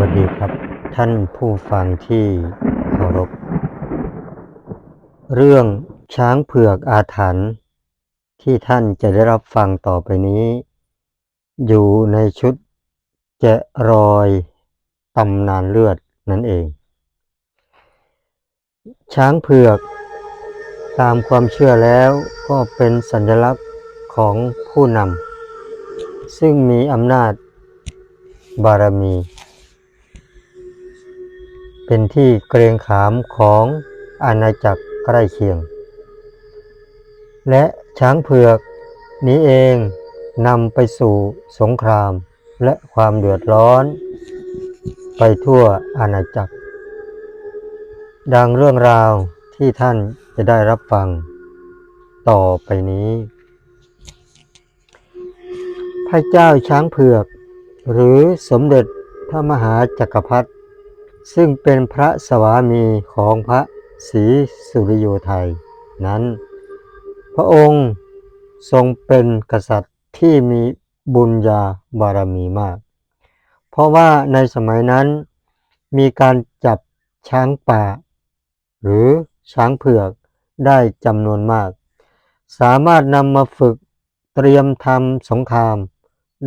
วัสดีครับ ท่านผู้ฟังที่เคารพ เรื่องช้างเผือกอาถรรพ์ที่ท่านจะได้รับฟังต่อไปนี้ อยู่ในชุดแกะรอยตำนานเลือดนั่นเอง ช้างเผือกตามความเชื่อแล้วก็เป็นสัญลักษณ์ของผู้นำซึ่งมีอำนาจบารมี เป็นที่เกรงขามของอาณาจักรใกล้เคียง และช้างเผือกนี้เองนำไปสู่สงครามและความเดือดร้อน ไปทั่วอาณาจักร ดังเรื่องราวที่ท่านจะได้รับฟังต่อไปนี้ พระเจ้าช้างเผือก หรือสมเด็จพระมหาจักรพรรดิ ซึ่งเป็นพระสวามีของพระศรีสุริโยไทยนั้น พระองค์ทรงเป็นกษัตริย์ที่มีบุญญาบารมีมาก เพราะว่าในสมัยนั้นมีการจับช้างป่า หรือช้างเผือกได้จำนวนมาก สามารถนำมาฝึกเตรียมทำสงคราม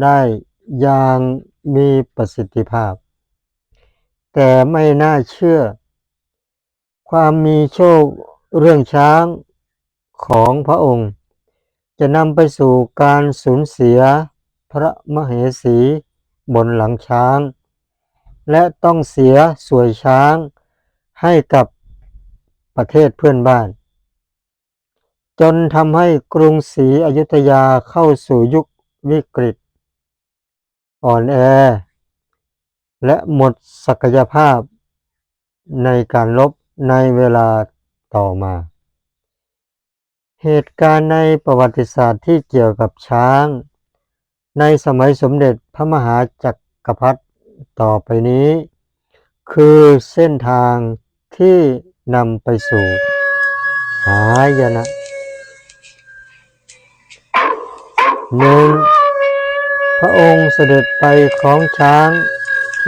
ได้อย่างมีประสิทธิภาพ แต่ไม่น่าเชื่อ ความมีโชคเรื่องช้างของพระองค์ จะนำไปสู่การสูญเสียพระมเหสีบนหลังช้าง และต้องเสียสวยช้างให้กับประเทศเพื่อนบ้าน จนทำให้กรุงศรีอยุธยาเข้าสู่ยุควิกฤต อ่อนแอ และหมดศักยภาพในการลบในเวลาต่อมา เหตุการณ์ในประวัติศาสตร์ที่เกี่ยวกับช้าง ในสมัยสมเด็จพระมหาจักรพรรดิต่อไปนี้ คือเส้นทางที่นำไปสู่หายนะหนึ่งพระองค์เสด็จไปคล้องช้าง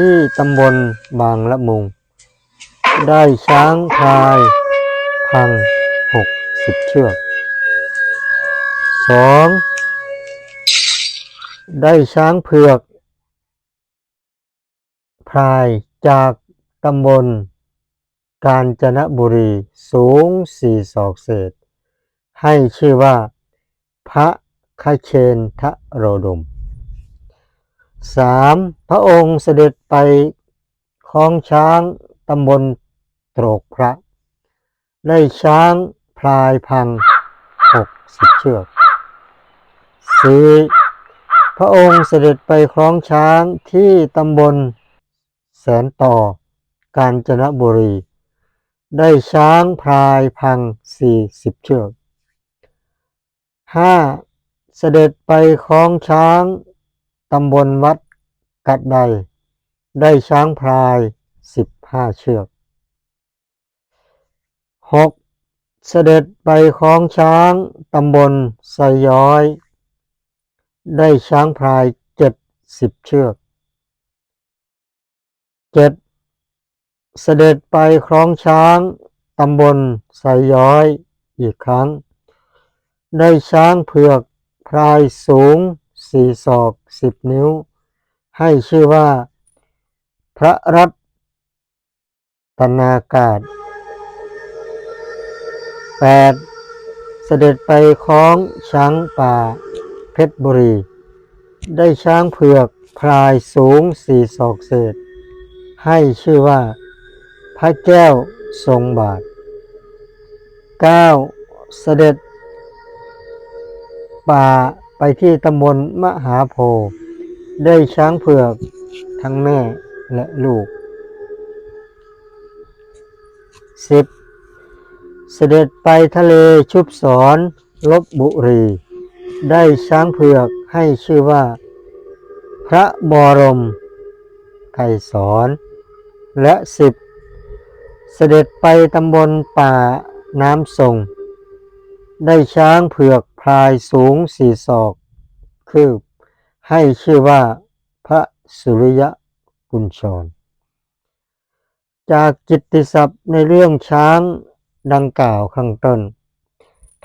ที่ตำบลบางละมุง ได้ช้างพลายพังหกสิบเชือกสองได้ช้างเผือกพลายจากตำบลกาญจนบุรีสูงสี่ศอกเศษ ให้ชื่อว่า พระคเชนทะโรดม สามพระองค์เสด็จไปคล้องช้างตำบลโตรกพระ ได้ช้างพลายพังหกสิบเชือกสี่พระองค์เสด็จไปคล้องช้างที่ตำบลแสนต่อกาญจนบุรี ได้ช้างพลายพังสี่สิบเชือกห้าเสด็จไปคล้องช้าง ตำบลวัดกัดใด ได้ช้างพลายสิบห้าเชือกหกเสด็จไปคล้องช้างตำบลไซย้อย ได้ช้างพลายเจ็ดสิบเชือกเจ็ดเสด็จไปคล้องช้างตำบลไซย้อยอีกครั้ง ได้ช้างเผือกพลายสูง สี่ศอกสิบนิ้ว ให้ชื่อว่า พระรัตนากาศ 8. เสด็จไปคล้องช้างป่า เพชรบุรี ได้ช้างเผือกพลายสูงสี่ศอกเศษ ให้ชื่อว่า พระแก้วทรงบาท 9. เสด็จป่า ไปที่ตำบลมหาโพธิ์ได้ช้างเผือกทั้งแม่และลูก 10. เสด็จไปทะเลชุบสอนลบบุรี ได้ช้างเผือกให้ชื่อว่า พระบรมไกรสอนและสิบเสด็จไปตำบลป่าน้ำทรง ได้ช้างเผือก พายสูงสี่ศอก คืบ ให้ชื่อว่าพระสุริยะกุญชร จากกิตติศัพท์ในเรื่องช้างดังกล่าวข้างต้น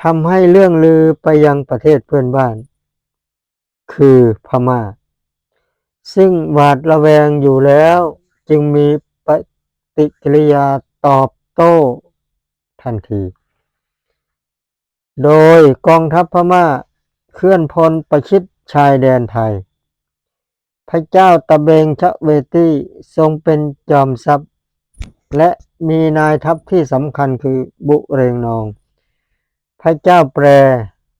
ทำให้เรื่องลือไปยังประเทศเพื่อนบ้าน คือพม่า ซึ่งหวาดระแวงอยู่แล้วจึงมีปฏิกิริยาตอบโต้ทันที โดยกองทัพพม่าเคลื่อนพลประชิดชายแดนไทย พระเจ้าตะเบงชะเวตีทรงเป็นจอมทรัพย์ และมีนายทัพที่สำคัญคือบุเรงนอง พระเจ้าแปร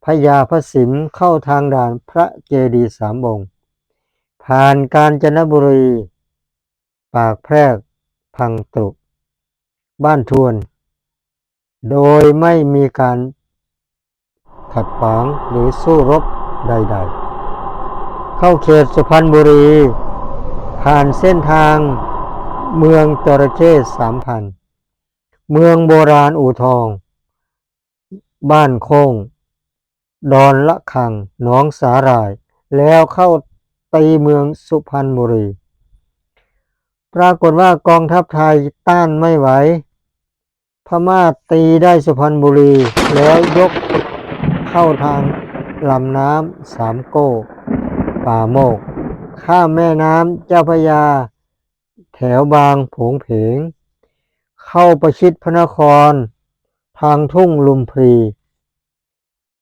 พญาพระสิมเข้าทางด่านพระเจดีสามองค์ ผ่านกาญจนบุรี ปากแพรก พังตรุบ้านทวน โดยไม่มีการ ขัดขวางหรือสู้รบใด ๆ เข้าเขตสุพรรณบุรี ผ่านเส้นทางเมืองจระเข้สามพัน เมืองโบราณอู่ทอง บ้านโค้ง ดอนละคัง หนองสาหร่าย แล้วเข้าตีเมืองสุพรรณบุรี ปรากฏว่ากองทัพไทยต้านไม่ไหว พม่าตีได้สุพรรณบุรี แล้วยก เข้าทางลำน้ำสามโก้ป่าโมก ข้ามแม่น้ำเจ้าพระยา แถวบางผงเพง เข้าประชิดพระนคร ทางทุ่งลุมพรี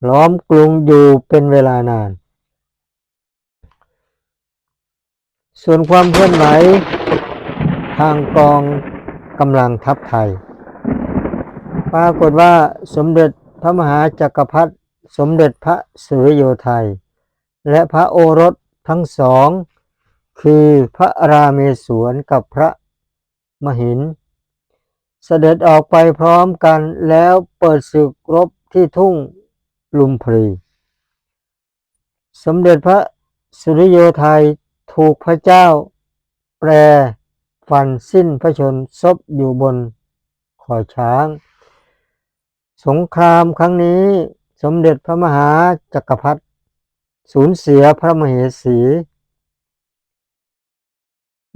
ล้อมกรุงอยู่เป็นเวลานาน ส่วนความเคลื่อนไหวทางกองกำลังทัพไทย ปรากฏว่าสมเด็จพระมหาจักรพรรดิ สมเด็จพระสุริโยไทย และพระโอรสทั้งสอง คือพระราเมศวรกับพระมหิน เสด็จออกไปพร้อมกันแล้วเปิดศึกรบที่ทุ่งลุมพรีสมเด็จพระสุริโยไทยถูกพระเจ้า แปรฟันสิ้นพระชนซบอยู่บนขอช้าง สงครามครั้งนี้ สมเด็จพระมหาจักรพรรดิสูญเสียพระมเหสี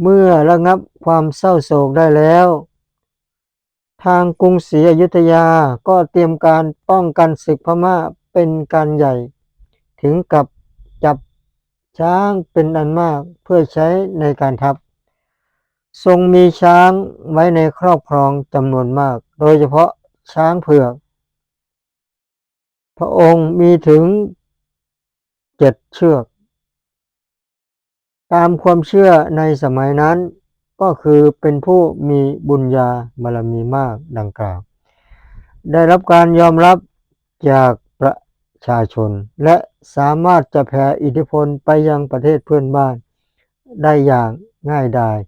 เมื่อระงับความเศร้าโศกได้แล้ว ทางกรุงศรีอยุธยาก็เตรียมการป้องกันศึกพม่าเป็นการใหญ่ ถึงกับจับช้างเป็นอันมากเพื่อใช้ในการทัพ ทรงมีช้างไว้ในครอบครองจำนวนมาก โดยเฉพาะช้างเผือก พระองค์มีถึงเจ็ดเชือก ตามความเชื่อในสมัยนั้นก็คือเป็นผู้มีบุญญาบารมีมากดังกล่าว ได้รับการยอมรับจากประชาชน และสามารถจะแผ่อิทธิพลไปยังประเทศเพื่อนบ้าน ได้อย่างง่ายดาย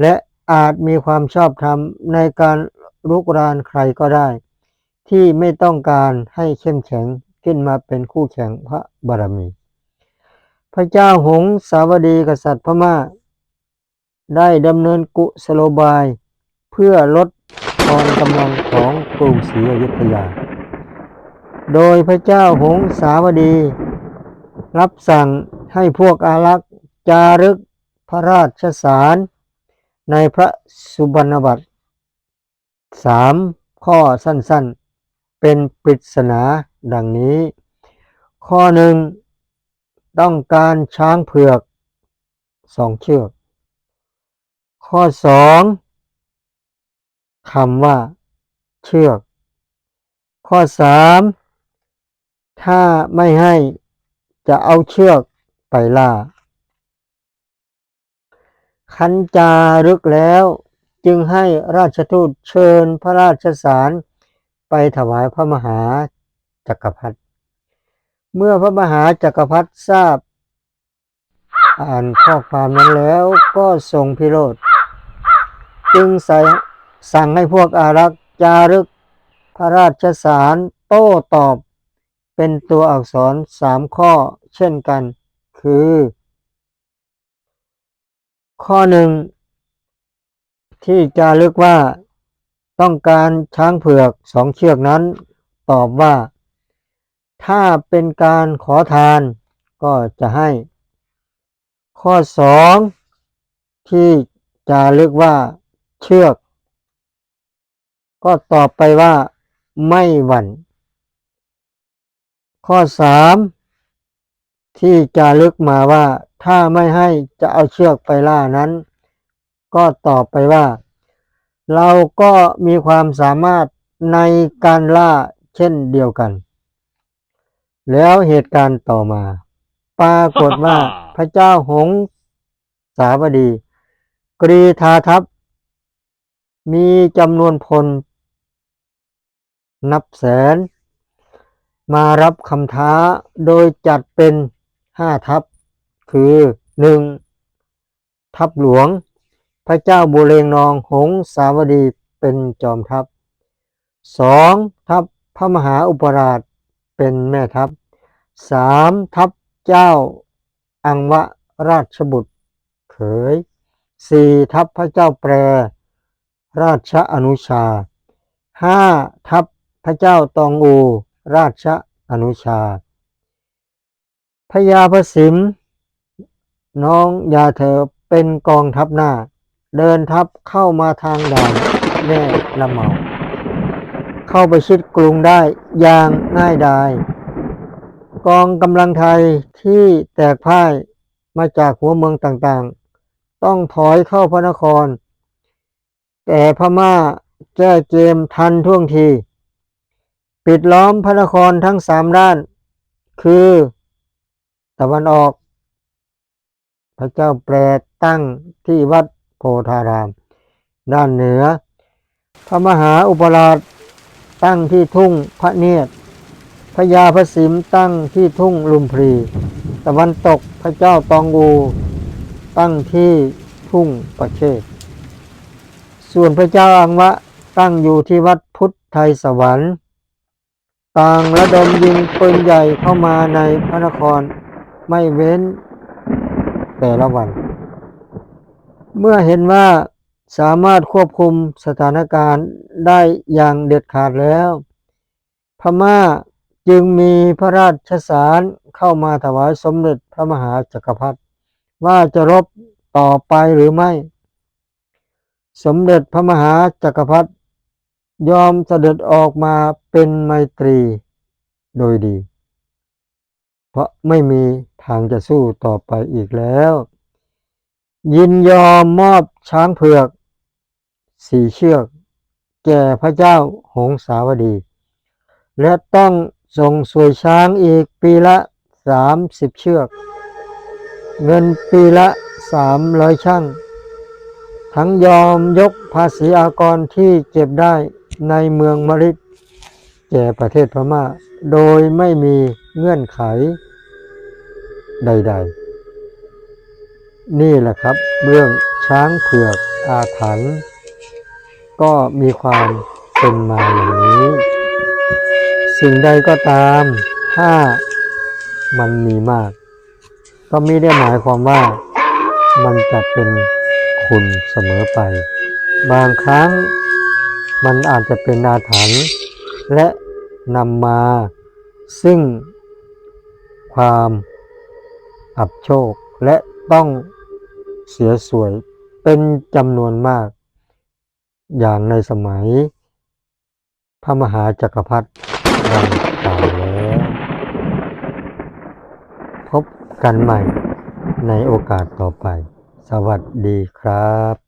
และอาจมีความชอบธรรมในการลุกรานใครก็ได้ ที่ไม่ต้องการให้เข้มแข็งขึ้นมาเป็นคู่แข่งพระบารมี พระเจ้าหงสาวดีกษัตริย์พม่า ได้ดำเนินกุสโลบาย เพื่อลดทอนกำลังของกรุงศรีอยุธยา โดยพระเจ้าหงสาวดี รับสั่งให้พวกอารักษ์จารึกพระราชสารในพระสุบรรณบัตรสามข้อสั้นๆ เป็นปริศนาดังนี้ ข้อหนึ่งต้องการช้างเผือกสองเชือก ข้อสองคำว่า เชือก ข้อสามถ้าไม่ให้จะเอาเชือกไปล่าขันจารึกแล้วจึงให้ราชทูตเชิญพระราชสาร ไปถวายพระมหาจักรพรรดิเมื่อพระมหาจักรพรรดิทราบ อ่านข้อความนั้นแล้วก็ทรงพิโรธจึงใส่สั่งให้พวกอารักษ์จารึกพระราชสารโต้ตอบ เป็นตัวอักษรสามข้อเช่นกัน คือ ข้อหนึ่งที่จารึกว่า ต้องการช้างเผือกสองเชือกนั้น ตอบว่า ถ้าเป็นการขอทานก็จะให้ ข้อสองที่จารึกว่าเชือก ก็ตอบไปว่า ไม่หวั่น ข้อสามที่จะลึกมาว่า ถ้าไม่ให้จะเอาเชือกไปล่านั้น ก็ตอบไปว่า เราก็มีความสามารถในการล่าเช่นเดียวกัน แล้วเหตุการณ์ต่อมา ปรากฏว่าพระเจ้าหงสาวดี กรีธาทัพ มีจำนวนพล นับแสน มารับคำท้าโดยจัดเป็นห้าทัพ คือหนึ่งทัพหลวง พระเจ้าบุเรงนองหงสาวดีเป็นจอมทัพสองทัพพระมหาอุปราชเป็นแม่ทัพสามทัพเจ้าอังวราชบุตรเขยสี่ทัพพระเจ้าแปร ราชอนุชาห้าทัพพระเจ้าตองอู ราชอนุชาพญาพสิมน้องยาเธอเป็นกองทัพหน้า เดินทัพเข้ามาทางด่านแม่ละเมา เข้าไปชิดกรุงได้อย่างง่ายดาย กองกำลังไทยที่แตกพ่ายมาจากหัวเมืองต่างๆ ต้องถอยเข้าพระนคร แต่พม่าแก้เกมทันท่วงที ปิดล้อมพระนครทั้งสามด้าน คือตะวันออก พระเจ้าแปรตั้งที่วัด โพธาราม ด้านเหนือ พระมหาอุปราชตั้งที่ทุ่งพระเนียดพญาพระสิมตั้งที่ทุ่งลุมพรีตะวันตกพระเจ้าตองอูตั้งที่ทุ่งประเชษส่วนพระเจ้าอังวะตั้งอยู่ที่วัดพุทธไทยสวรรค์ ต่างระดมยิงปืนใหญ่เข้ามาในพระนครไม่เว้นแต่ละวัน เมื่อเห็นว่าสามารถควบคุมสถานการณ์ได้อย่างเด็ดขาดแล้ว พม่าจึงมีพระราชสารเข้ามาถวายสมเด็จพระมหาจักรพรรดิว่าจะรบต่อไปหรือไม่ สมเด็จพระมหาจักรพรรดิยอมเสด็จออกมาเป็นไมตรีโดยดี เพราะไม่มีทางจะสู้ต่อไปอีกแล้ว ยินยอมมอบช้างเผือกสี่เชือก แก่พระเจ้าหงสาวดี และต้องส่งสวยช้างอีกปีละสามสิบเชือก เงินปีละสามร้อยช่าง ทั้งยอมยกภาษีอากรที่เก็บได้ในเมืองมริดแก่ประเทศพม่า โดยไม่มีเงื่อนไขใด ๆ นี่แหละครับ เรื่องช้างเผือกอาถรรพ์ก็มีความเป็นมาอย่างนี้ สิ่งใดก็ตาม ถ้ามันมีมาก ก็ไม่ได้หมายความว่ามันจะเป็นคุณเสมอไป บางครั้งมันอาจจะเป็นอาถรรพ์และนำมาซึ่งความอับโชคและต้อง เสียสวยเป็นจำนวนมาก อย่างในสมัย พระมหาจักรพรรดิดังกล่าวแล้วพบกันใหม่ในโอกาสต่อไป สวัสดีครับ